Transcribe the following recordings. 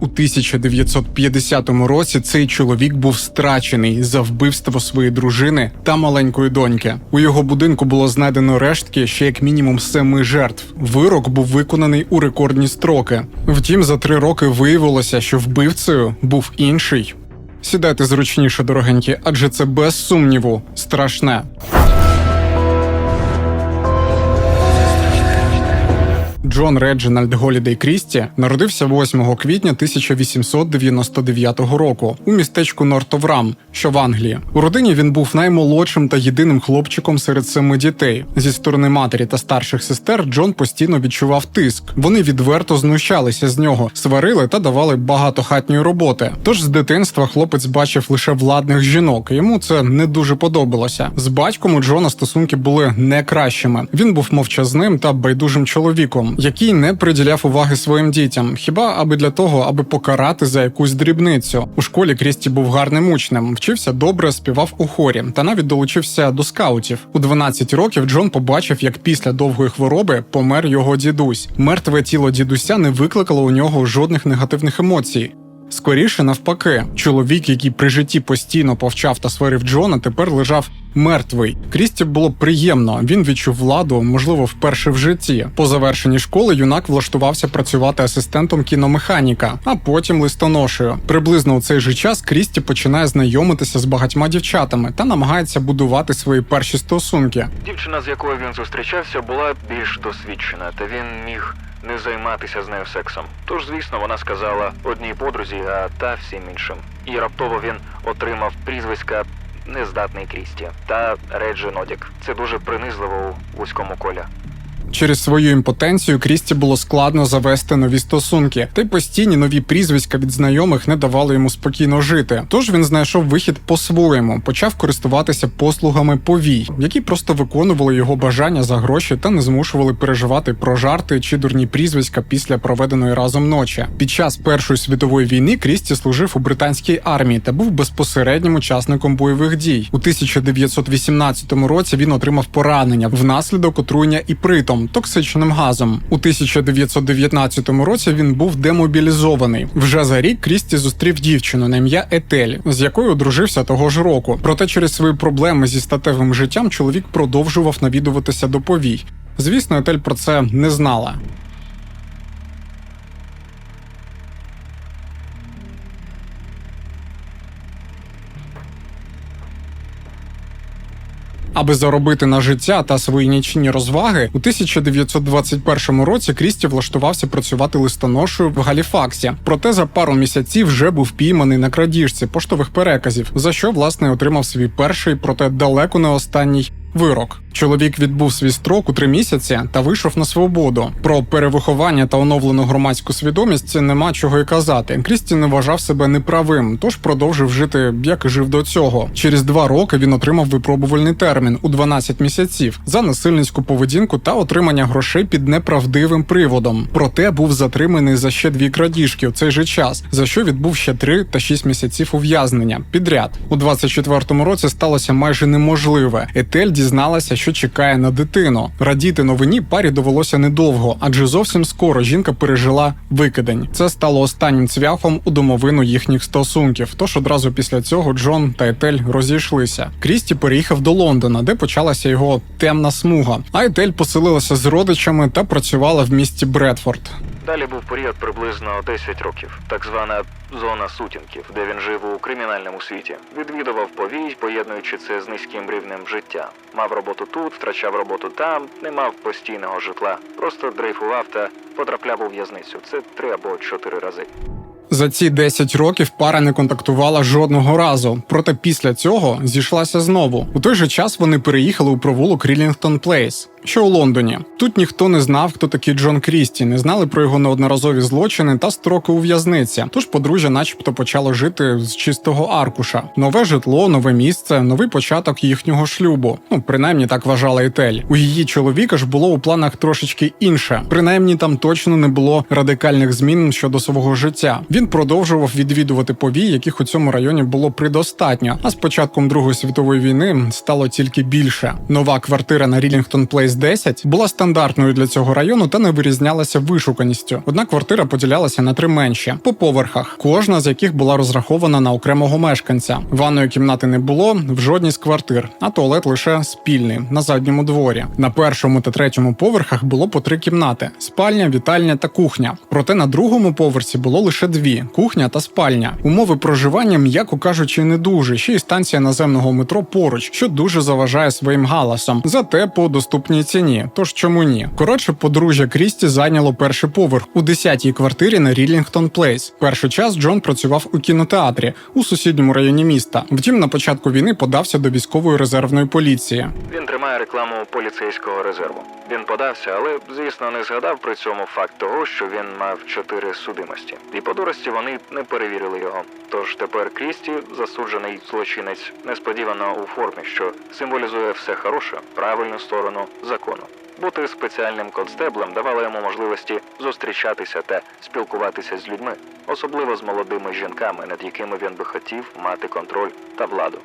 У 1950 році цей чоловік був страчений за вбивство своєї дружини та маленької доньки. У його будинку було знайдено рештки ще як мінімум семи жертв. Вирок був виконаний у рекордні строки. Втім, за три роки виявилося, що вбивцею був інший. Сідайте зручніше, дорогенькі, адже це без сумніву страшне. Джон Реджинальд Голідей Крісті народився 8 квітня 1899 року у містечку Нортоврам, що в Англії. У родині він був наймолодшим та єдиним хлопчиком серед семи дітей. Зі сторони матері та старших сестер Джон постійно відчував тиск. Вони відверто знущалися з нього, сварили та давали багато хатньої роботи. Тож з дитинства хлопець бачив лише владних жінок. Йому це не дуже подобалося. З батьком у Джона стосунки були не кращими. Він був мовчазним та байдужим чоловіком, який не приділяв уваги своїм дітям, хіба аби для того, аби покарати за якусь дрібницю. У школі Крісті був гарним учнем, вчився добре, співав у хорі та навіть долучився до скаутів. У 12 років Джон побачив, як після довгої хвороби помер його дідусь. Мертве тіло дідуся не викликало у нього жодних негативних емоцій. Скоріше навпаки, чоловік, який при житті постійно повчав та сварив Джона, тепер лежав мертвий. Крісті було приємно. Він відчув владу, можливо, вперше в житті. По завершенні школи юнак влаштувався працювати асистентом кіномеханіка, а потім листоношею. Приблизно у цей же час Крісті починає знайомитися з багатьма дівчатами та намагається будувати свої перші стосунки. Дівчина, з якою він зустрічався, була більш досвідчена, та він міг не займатися з нею сексом. Тож, звісно, вона сказала одній подрузі, а та всім іншим. І раптово він отримав прізвиська нездатний Крісті та Реджі Нодік. Це дуже принизливо у вузькому колі. Через свою імпотенцію Крісті було складно завести нові стосунки, та й постійні нові прізвиська від знайомих не давали йому спокійно жити. Тож він знайшов вихід по-своєму, почав користуватися послугами повій, які просто виконували його бажання за гроші та не змушували переживати про жарти чи дурні прізвиська після проведеної разом ночі. Під час Першої світової війни Крісті служив у британській армії та був безпосереднім учасником бойових дій. У 1918 році він отримав поранення внаслідок отруєння іпритом, токсичним газом. У 1919 році він був демобілізований. Вже за рік Крісті зустрів дівчину на ім'я Етель, з якою одружився того ж року. Проте через свої проблеми зі статевим життям чоловік продовжував навідуватися до повій. Звісно, Етель про це не знала. Аби заробити на життя та свої нічні розваги, у 1921 році Крісті влаштувався працювати листоношою в Галіфаксі. Проте за пару місяців вже був пійманий на крадіжці поштових переказів, за що власне отримав свій перший, проте далеко не останній. Вирок чоловік відбув свій строк у три місяці та вийшов на свободу. Про перевиховання та оновлену громадську свідомість нема чого й казати. Крісті не вважав себе неправим, тож продовжив жити, як і жив до цього. Через два роки він отримав випробувальний термін у 12 місяців за насильницьку поведінку та отримання грошей під неправдивим приводом. Проте був затриманий за ще дві крадіжки у цей же час, за що відбув ще три та шість місяців ув'язнення підряд. У 24-му році сталося майже неможливе. Етель дізналася, що чекає на дитину. Радіти новині парі довелося недовго, адже зовсім скоро жінка пережила викидень. Це стало останнім цвяхом у домовину їхніх стосунків. Тож одразу після цього Джон та Етель розійшлися. Крісті переїхав до Лондона, де почалася його темна смуга. А Етель поселилася з родичами та працювала в місті Бредфорд. Далі був період приблизно 10 років, так звана зона сутінків, де він жив у кримінальному світі. Відвідував повій, поєднуючи це з низьким рівнем життя. Мав роботу тут, втрачав роботу там, не мав постійного житла, просто дрейфував та потрапляв у в'язницю. Це три або чотири рази. За ці 10 років пара не контактувала жодного разу. Проте після цього зійшлася знову. У той же час вони переїхали у провулок Рілінгтон Плейс, що у Лондоні. Тут ніхто не знав, хто такий Джон Крісті, не знали про його неодноразові злочини та строки у в'язниці. Тож подружжя, начебто, почало жити з чистого аркуша. Нове житло, нове місце, новий початок їхнього шлюбу. Ну, принаймні так вважала Етель. У її чоловіка ж було у планах трошечки інше. Принаймні там точно не було радикальних змін щодо свого життя. Він Він продовжував відвідувати повій, яких у цьому районі було предостатньо. А з початком Другої світової війни стало тільки більше. Нова квартира на Рілінгтон Плейс 10 була стандартною для цього району та не вирізнялася вишуканістю. Одна квартира поділялася на три менші по поверхах, кожна з яких була розрахована на окремого мешканця. Ванної кімнати не було в жодній з квартир, а туалет лише спільний на задньому дворі. На першому та третьому поверхах було по три кімнати: спальня, вітальня та кухня. Проте на другому поверсі було лише дві: кухня та спальня. Умови проживання, м'яко кажучи, не дуже. Ще й станція наземного метро поруч, що дуже заважає своїм галасом. Зате по доступній ціні. Тож чому ні? Коротше, подружжя Крісті зайняло перший поверх у 10-й квартирі на Рілінгтон Плейс. Перший час Джон працював у кінотеатрі у сусідньому районі міста. Втім, на початку війни подався до військової резервної поліції. Він тримає рекламу поліцейського резерву. Він подався, але звісно не згадав при цьому факт того, що він мав чотири судимості. І по дурості вони не перевірили його. Тож тепер Крісті, засуджений злочинець, несподівано у формі, що символізує все хороше, правильну сторону закону. Бути спеціальним констеблем давало йому можливості зустрічатися та спілкуватися з людьми, особливо з молодими жінками, над якими він би хотів мати контроль та владу.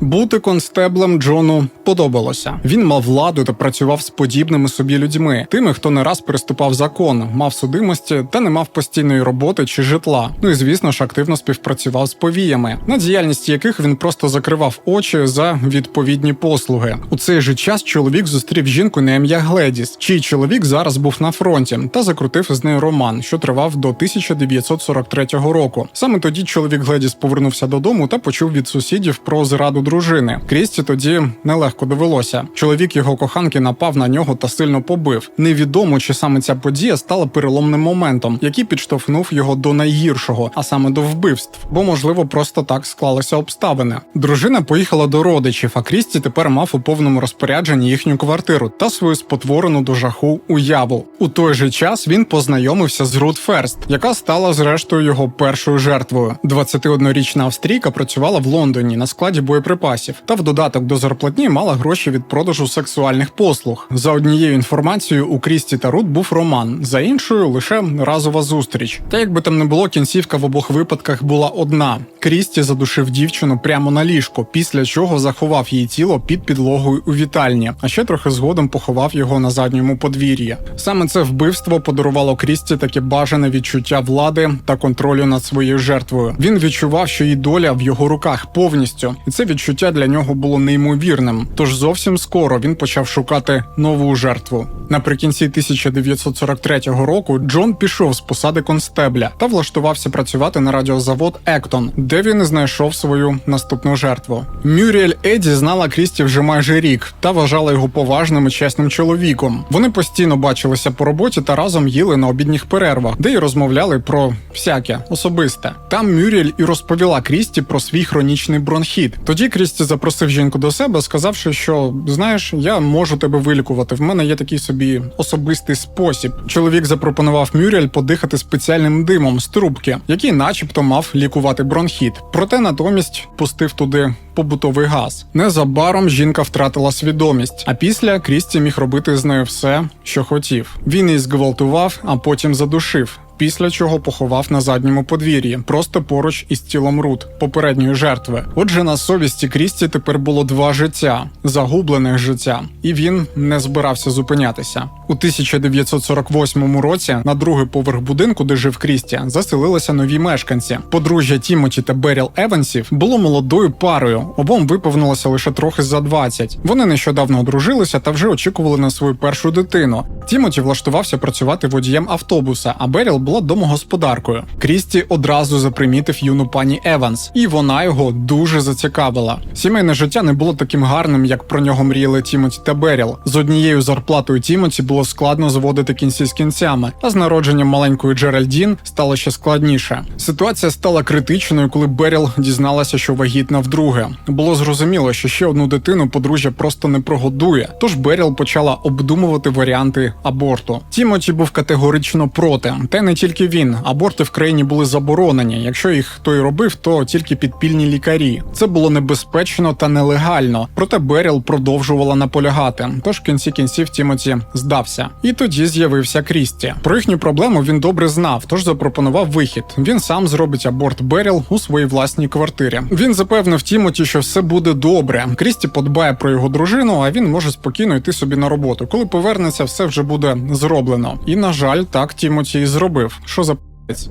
Бути констеблем Джону подобалося. Він мав владу та працював з подібними собі людьми, тими, хто не раз переступав закон, мав судимості та не мав постійної роботи чи житла. Ну і звісно ж активно співпрацював з повіями, на діяльність яких він просто закривав очі за відповідні послуги. У цей же час чоловік зустрів жінку на ім'я Гледіс, чий чоловік зараз був на фронті та закрутив з нею роман, що тривав до 1943 року. Саме тоді чоловік Гледіс повернувся додому та почув від сусідів про зраду дружини. Крісті тоді нелегко довелося. Чоловік його коханки напав на нього та сильно побив. Невідомо, чи саме ця подія стала переломним моментом, який підштовхнув його до найгіршого, а саме до вбивств, бо можливо просто так склалися обставини. Дружина поїхала до родичів, а Крісті тепер мав у повному розпорядженні їхню квартиру та свою спотворену до жаху уяву. У той же час він познайомився з Рут Ферст, яка стала зрештою його першою жертвою. 21-річна австрійка працювала в Лондоні на складі боєприпасів та в додаток до зарплатні мала гроші від продажу сексуальних послуг. За однією інформацією, у Крісті та Рут був роман, за іншою лише разова зустріч. Та якби там не було, кінцівка в обох випадках була одна: Крісті задушив дівчину прямо на ліжко, після чого заховав її тіло під підлогою у вітальні, а ще трохи згодом поховав його на задньому подвір'ї. Саме це вбивство подарувало Крісті таке бажане відчуття влади та контролю над своєю жертвою. Він відчував, що її доля в його руках повністю, і це відчуття для нього було неймовірним. Тож зовсім скоро він почав шукати нову жертву. Наприкінці 1943 року Джон пішов з посади констебля та влаштувався працювати на радіозавод Ектон, де він знайшов свою наступну жертву. Мюріель Еді знала Крісті вже майже рік та вважала його поважним і чесним чоловіком. Вони постійно бачилися по роботі та разом їли на обідніх перервах, де й розмовляли про всяке особисте. Там Мюріель і розповіла Крісті про свій хронічний бронхіт. Тоді Крісті запросив жінку до себе, сказавши, що знаєш, я можу тебе вилікувати. В мене є такий собі особистий спосіб. Чоловік запропонував Мюріель подихати спеціальним димом з трубки, який, начебто, мав лікувати бронхіт. Проте натомість пустив туди побутовий газ. Незабаром жінка втратила свідомість, а після Крісті міг робити з нею все, що хотів. Він її зґвалтував, а потім задушив. Після чого поховав на задньому подвір'ї, просто поруч із тілом Рут, попередньої жертви. Отже, на совісті Крісті тепер було два життя, загублених життя, і він не збирався зупинятися. У 1948 році на другий поверх будинку, де жив Крісті, заселилися нові мешканці. Подружжя Тімоті та Беріл Евансів було молодою парою. Обом виповнилося лише трохи за 20. Вони нещодавно одружилися та вже очікували на свою першу дитину. Тімоті влаштувався працювати водієм автобуса, а Беріл була домогосподаркою. Крісті одразу запримітив юну пані Еванс, і вона його дуже зацікавила. Сімейне життя не було таким гарним, як про нього мріяли Тімоті та Беріл. З однією зарплатою Тімоті було складно зводити кінці з кінцями, а з народженням маленької Джеральдін стало ще складніше. Ситуація стала критичною, коли Беріл дізналася, що вагітна вдруге. Було зрозуміло, що ще одну дитину подружжя просто не прогодує. Тож Беріл почала обдумувати варіанти аборту. Тімоті був категорично проти, та не тільки він. Аборти в країні були заборонені. Якщо їх хто й робив, то тільки підпільні лікарі. Це було небезпечно та нелегально. Проте Беріл продовжувала наполягати. Тож в кінці кінців Тімоті здався. І тоді з'явився Крісті. Про їхню проблему він добре знав, тож запропонував вихід. Він сам зробить аборт Беріл у своїй власній квартирі. Він запевнив Тімоті, що все буде добре. Крісті подбає про його дружину, а він може спокійно йти собі на роботу. Коли повернеться, все вже буде зроблено. І на жаль, так Тімоті і зробив. Що за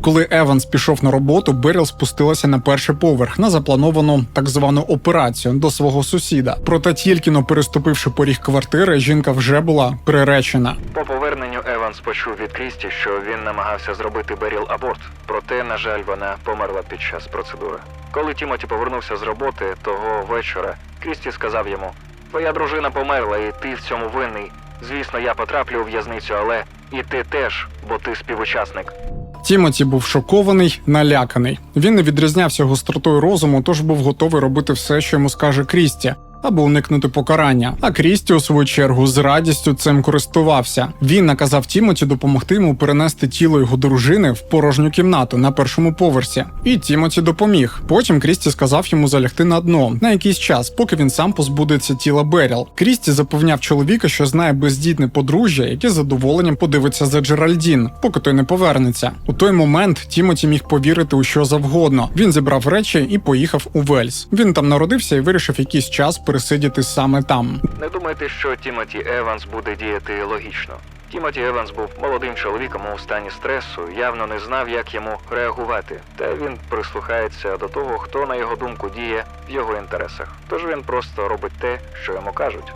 коли Еванс пішов на роботу, Беріл спустилася на перший поверх на заплановану так звану операцію до свого сусіда. Проте тільки но переступивши поріг квартири, жінка вже була приречена. По поверненню Еванс почув від Крісті, що він намагався зробити Беріл аборт. Проте, на жаль, вона померла під час процедури. Коли Тімоті повернувся з роботи того вечора, Крісті сказав йому: Твоя дружина померла, і ти в цьому винний. Звісно, я потраплю у в'язницю, але і ти теж, бо ти співучасник. Тімоті був шокований, наляканий. Він не відрізнявся гостротою розуму, тож був готовий робити все, що йому скаже Крісті. Аби уникнути покарання. А Крісті, у свою чергу, з радістю цим користувався. Він наказав Тімоті допомогти йому перенести тіло його дружини в порожню кімнату на першому поверсі. І Тімоті допоміг. Потім Крісті сказав йому залягти на дно на якийсь час, поки він сам позбудеться тіла Беріл. Крісті запевняв чоловіка, що знає бездітне подружжя, яке задоволенням подивиться за Джеральдін, поки той не повернеться. У той момент Тімоті міг повірити у що завгодно. Він зібрав речі і поїхав у Вельс. Він там народився і вирішив якийсь час пересидіти саме там. Не думайте, що Тімоті Еванс буде діяти логічно. Тімоті Еванс був молодим чоловіком у стані стресу, явно не знав, як йому реагувати. Та він прислухається до того, хто на його думку діє в його інтересах. Тож він просто робить те, що йому кажуть.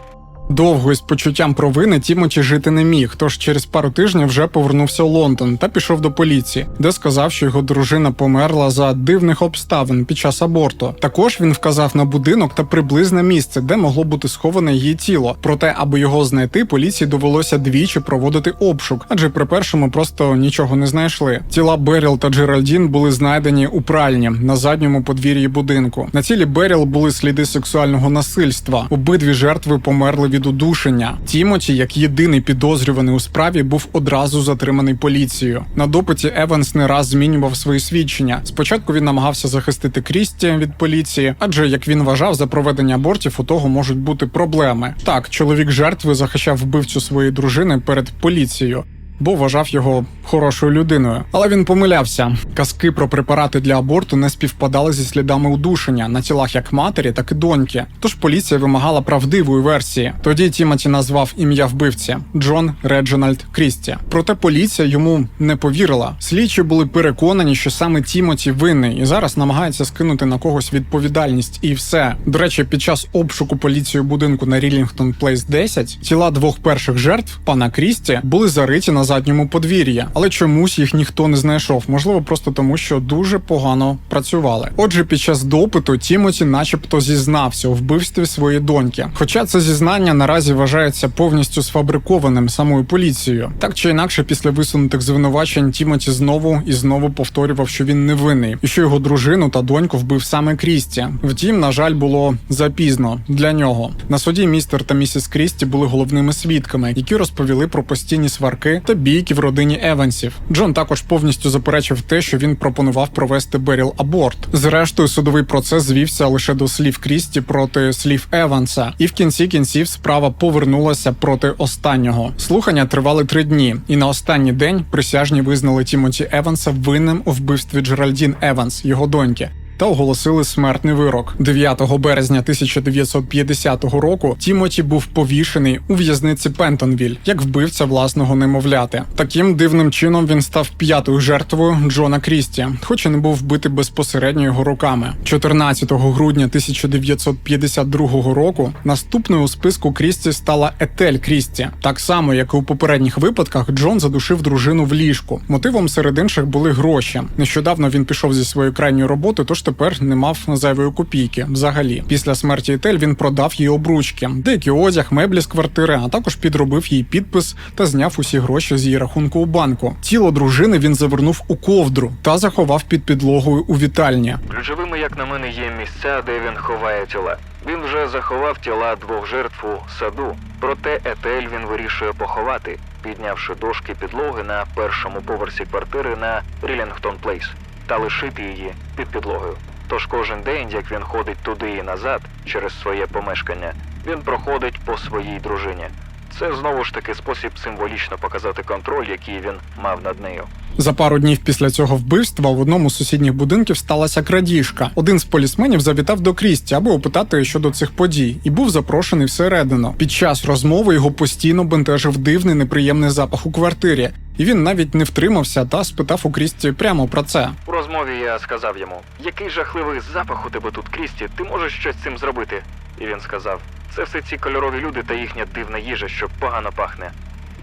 Довго із почуттям провини Тімоті жити не міг, тож через пару тижнів вже повернувся у Лондон та пішов до поліції, де сказав, що його дружина померла за дивних обставин під час аборту. Також він вказав на будинок та приблизне місце, де могло бути сховане її тіло. Проте, аби його знайти, поліції довелося двічі проводити обшук, адже при першому просто нічого не знайшли. Тіла Беріл та Джеральдін були знайдені у пральні на задньому подвір'ї будинку. На тілі Беріл були сліди сексуального насильства. Обидві жертви померли від удушення. Тімоті, як єдиний підозрюваний у справі, був одразу затриманий поліцією. На допиті Еванс не раз змінював свої свідчення. Спочатку він намагався захистити Крісті від поліції, адже як він вважав, за проведення абортів у того можуть бути проблеми. Так, чоловік жертви захищав вбивцю своєї дружини перед поліцією. Бо вважав його хорошою людиною, але він помилявся. Казки про препарати для аборту не співпадали зі слідами удушення на тілах як матері, так і доньки. Тож поліція вимагала правдивої версії. Тоді Тімоті назвав ім'я вбивці Джон Реджинальд Крісті. Проте поліція йому не повірила. Слідчі були переконані, що саме Тімоті винний, і зараз намагається скинути на когось відповідальність. І все. До речі, під час обшуку поліцією будинку на Рілінгтон Плейс 10 тіла двох перших жертв пана Крісті були зариті на задньому подвір'ї, але чомусь їх ніхто не знайшов. Можливо, просто тому, що дуже погано працювали. Отже, під час допиту Тімоті, начебто, зізнався у вбивстві своєї доньки. Хоча це зізнання наразі вважається повністю сфабрикованим самою поліцією. Так чи інакше, після висунутих звинувачень Тімоті знову і знову повторював, що він невинний, і що його дружину та доньку вбив саме Крісті. Втім, на жаль, було запізно для нього. На суді містер та місіс Крісті були головними свідками, які розповіли про постійні сварки та бійки в родині Евансів. Джон також повністю заперечив те, що він пропонував провести Беріл аборт. Зрештою, судовий процес звівся лише до слів Крісті проти слів Еванса, і в кінці кінців справа повернулася проти останнього. Слухання тривали три дні, і на останній день присяжні визнали Тімоті Еванса винним у вбивстві Джеральдін Еванс, його доньки. Та оголосили смертний вирок 9 березня 1950 року. Тімоті був повішений у в'язниці Пентонвіль як вбивця власного немовляти. Таким дивним чином він став п'ятою жертвою Джона Крісті, хоч і не був вбитий безпосередньо його руками. 14 грудня 1952 року наступною у списку Крісті стала Етель Крісті. Так само, як і у попередніх випадках, Джон задушив дружину в ліжку. Мотивом серед інших були гроші. Нещодавно він пішов зі своєї крайньої роботи, тож тепер не мав зайвої копійки. Взагалі, після смерті Етель він продав їй обручки, деякий одяг, меблі з квартири, а також підробив їй підпис та зняв усі гроші з її рахунку у банку. Тіло дружини він завернув у ковдру та заховав під підлогою у вітальні. Ключовими, як на мене, є місця, де він ховає тіла. Він вже заховав тіла двох жертв у саду. Проте Етель він вирішує поховати, піднявши дошки підлоги на першому поверсі квартири на Рілінгтон Плейс та лишити її під підлогою. Тож кожен день, як він ходить туди і назад через своє помешкання, він проходить по своїй дружині. Це знову ж таки спосіб символічно показати контроль, який він мав над нею. За пару днів після цього вбивства в одному з сусідніх будинків сталася крадіжка. Один з полісменів завітав до Крісті, аби опитати щодо цих подій, і був запрошений всередину. Під час розмови його постійно бентежив дивний неприємний запах у квартирі, і він навіть не втримався та спитав у Крісті прямо про це. У розмові я сказав йому: який жахливий запах у тебе тут, Крісті, ти можеш щось з цим зробити? І він сказав: це все ці кольорові люди та їхня дивна їжа, що погано пахне.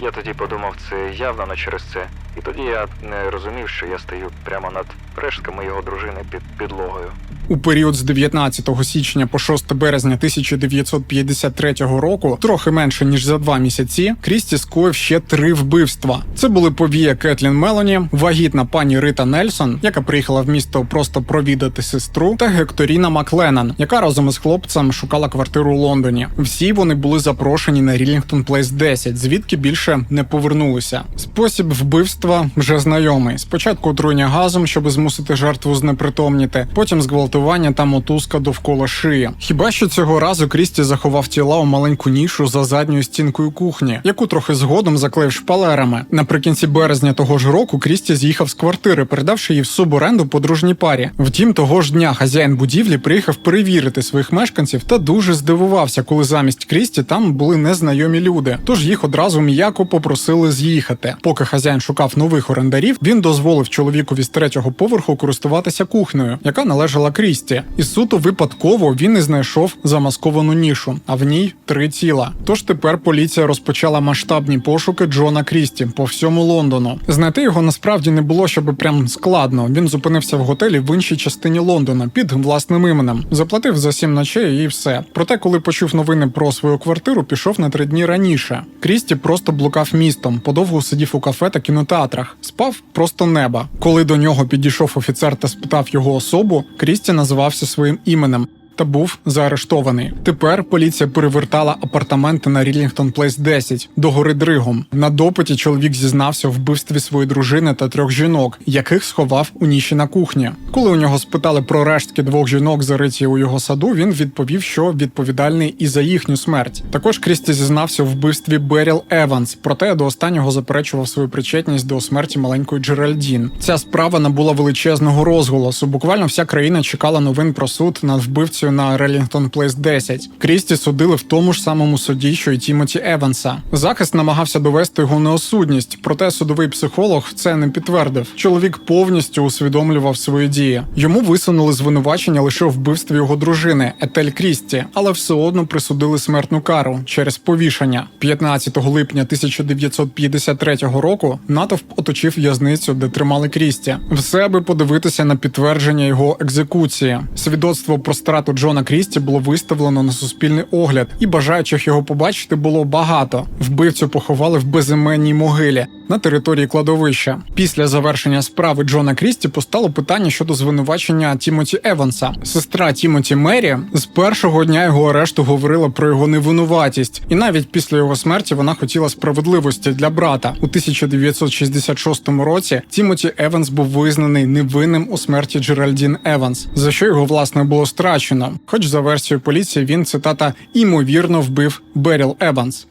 Я тоді подумав, це явно не через це. І тоді я не розумів, що я стою прямо над рештками його дружини під підлогою. У період з 19 січня по 6 березня 1953 року, трохи менше ніж за два місяці, Крісті скоїв ще три вбивства. Це були повія Кетлін Мелоні, вагітна пані Рита Нельсон, яка приїхала в місто просто провідати сестру, та Гекторіна Макленан, яка разом із хлопцем шукала квартиру у Лондоні. Всі вони були запрошені на Рілінгтон Плейс 10, звідки більше не повернулися. Спосіб вбивства вже знайомий. Спочатку отруєння газом, щоб змусити жертву знепритомніти, потім зґвалтування та мотузка довкола шиї. Хіба що цього разу Крісті заховав тіла у маленьку нішу за задньою стінкою кухні, яку трохи згодом заклеїв шпалерами. Наприкінці березня того ж року Крісті з'їхав з квартири, передавши її в суборенду подружній парі. Втім, того ж дня хазяїн будівлі приїхав перевірити своїх мешканців та дуже здивувався, коли замість Крісті там були незнайомі люди. Тож їх одразу м'яко попросили з'їхати. Поки хазяїн шукав нових орендарів, він дозволив чоловікові з третього поверху користуватися кухнею, яка належала Крісті. І суто випадково він і знайшов замасковану нішу, а в ній три тіла. Тож тепер поліція розпочала масштабні пошуки Джона Крісті по всьому Лондону. Знайти його насправді не було щоб прям складно. Він зупинився в готелі в іншій частині Лондона під власним іменем, заплатив за сім ночей і все. Проте, коли почув новини про свою квартиру, пішов на три дні раніше. Крісті просто блукав містом, подовго сидів у кафе та кінотеатрах, спав просто неба. Коли до нього підійшов офіцер та спитав його особу, Крісті називався своїм іменем. Та був заарештований. Тепер поліція перевертала апартаменти на Рілінгтон Плейс 10 до гори Дригом. На допиті чоловік зізнався в вбивстві своєї дружини та трьох жінок, яких сховав у ніші на кухні. Коли у нього спитали про рештки двох жінок, зариті у його саду, він відповів, що відповідальний і за їхню смерть. Також Крісті зізнався в вбивстві Беріл Еванс, проте до останнього заперечував свою причетність до смерті маленької Джеральдін. Ця справа набула величезного розголосу. Буквально вся країна чекала новин про суд над вбивцею на Релінгтон Плейс 10. Крісті судили в тому ж самому суді, що й Тімоті Еванса. Захист намагався довести його неосудність, проте судовий психолог це не підтвердив. Чоловік повністю усвідомлював свої дії. Йому висунули звинувачення лише в вбивстві його дружини Етель Крісті, але все одно присудили смертну кару через повішання. 15 липня 1953 року натовп оточив в'язницю, де тримали Крісті. Все аби подивитися на підтвердження його екзекуції. Свідоцтво про страту Джона Крісті було виставлено на суспільний огляд, і бажаючих його побачити було багато. Вбивцю поховали в безіменній могилі на території кладовища. Після завершення справи Джона Крісті постало питання щодо звинувачення Тімоті Еванса. Сестра Тімоті Мері з першого дня його арешту говорила про його невинуватість, і навіть після його смерті вона хотіла справедливості для брата. У 1966 році Тімоті Еванс був визнаний невинним у смерті Джеральдін Еванс, за що його власне було страчено. Хоч за версією поліції він цитата імовірно вбив Беріл Еванс.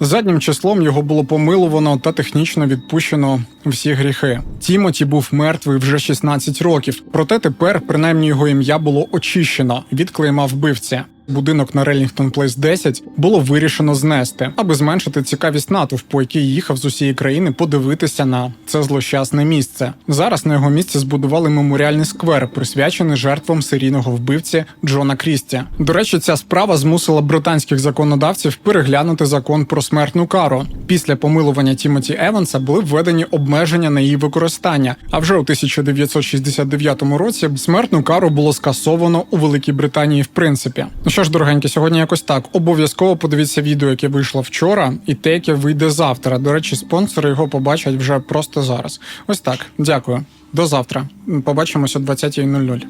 Заднім числом його було помилувано та технічно відпущено всі гріхи. Тімоті був мертвий вже 16 років, проте тепер принаймні його ім'я було очищено від клейма вбивці. Будинок на Релінгтон Плейс 10 було вирішено знести, аби зменшити цікавість натовпу, який їхав з усієї країни подивитися на це злощасне місце. Зараз на його місці збудували меморіальний сквер, присвячений жертвам серійного вбивці Джона Крісті. До речі, ця справа змусила британських законодавців переглянути закон про смертну кару. Після помилування Тімоті Еванса були введені обмеження на її використання. А вже у 1969 році смертну кару було скасовано у Великій Британії в принципі. Ну що ж, дорогенькі, сьогодні якось так. Обов'язково подивіться відео, яке вийшло вчора, і те, яке вийде завтра. До речі, спонсори його побачать вже просто зараз. Ось так. Дякую. До завтра. Побачимося о 20.00.